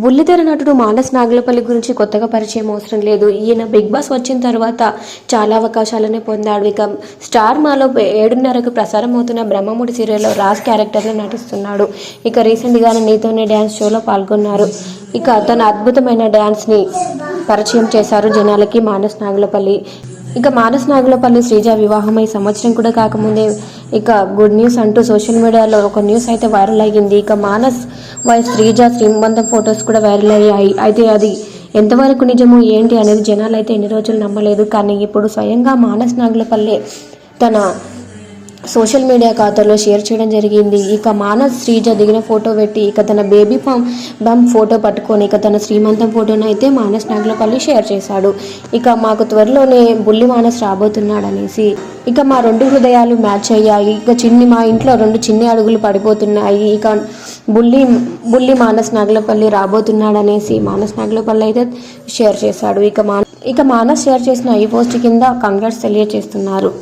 బుల్లితెర నటుడు మానస్ నాగులపల్లి గురించి కొత్తగా పరిచయం అవసరం లేదు. ఈయన బిగ్ బాస్ వచ్చిన తర్వాత చాలా అవకాశాలనే పొందాడు. ఇక స్టార్ మాలో ఏడున్నరకు ప్రసారం అవుతున్న బ్రహ్మముడి సీరియల్లో రాజ్ క్యారెక్టర్లో నటిస్తున్నాడు. ఇక రీసెంట్గానే నీతోనే డ్యాన్స్ షోలో పాల్గొన్నారు. ఇక తన అద్భుతమైన డ్యాన్స్ని పరిచయం చేశారు జనాలకి మానస్ నాగులపల్లి. ఇక మానస్ నాగులపల్లి శ్రీజ వివాహమై సంవత్సరం కూడా కాకముందే ఇక గుడ్ న్యూస్ అంటూ సోషల్ మీడియాలో ఒక న్యూస్ అయితే వైరల్ అయ్యింది. ఇక మానస్ వైఫ్ శ్రీజ శ్రీమంతం ఫొటోస్ కూడా వైరల్ అయ్యాయి. అయితే అది ఎంతవరకు నిజము ఏంటి అనేది జనాలు అయితే ఎన్ని రోజులు నమ్మలేదు. కానీ ఇప్పుడు స్వయంగా మానస్ నాగులపల్లి తన సోషల్ మీడియా ఖాతాలో షేర్ చేయడం జరిగింది. ఇక మానస్ శ్రీజ దిగిన ఫోటో పెట్టి ఇక తన బేబీ ఫామ్ బమ్ ఫోటో పట్టుకొని ఇక తన శ్రీమంతం ఫోటోను అయితే మానస్ నాగులపల్లి షేర్ చేశాడు. ఇక మాకు త్వరలోనే బుల్లి మానస్ రాబోతున్నాడు అనేసి ఇక మా రెండు హృదయాలు మ్యాచ్ అయ్యాయి. ఇక చిన్ని మా ఇంట్లో రెండు చిన్ని అడుగులు పడిపోతున్నాయి. ఇక బుల్లి బుల్లి మానస్ నాగులపల్లి రాబోతున్నాడు అనేసి మానస్ నాగులపల్లి అయితే షేర్ చేశాడు. ఇక మా ఇక మానస్ షేర్ చేసిన ఈ పోస్ట్ కింద కంగ్రాట్స్ తెలియజేస్తున్నారు.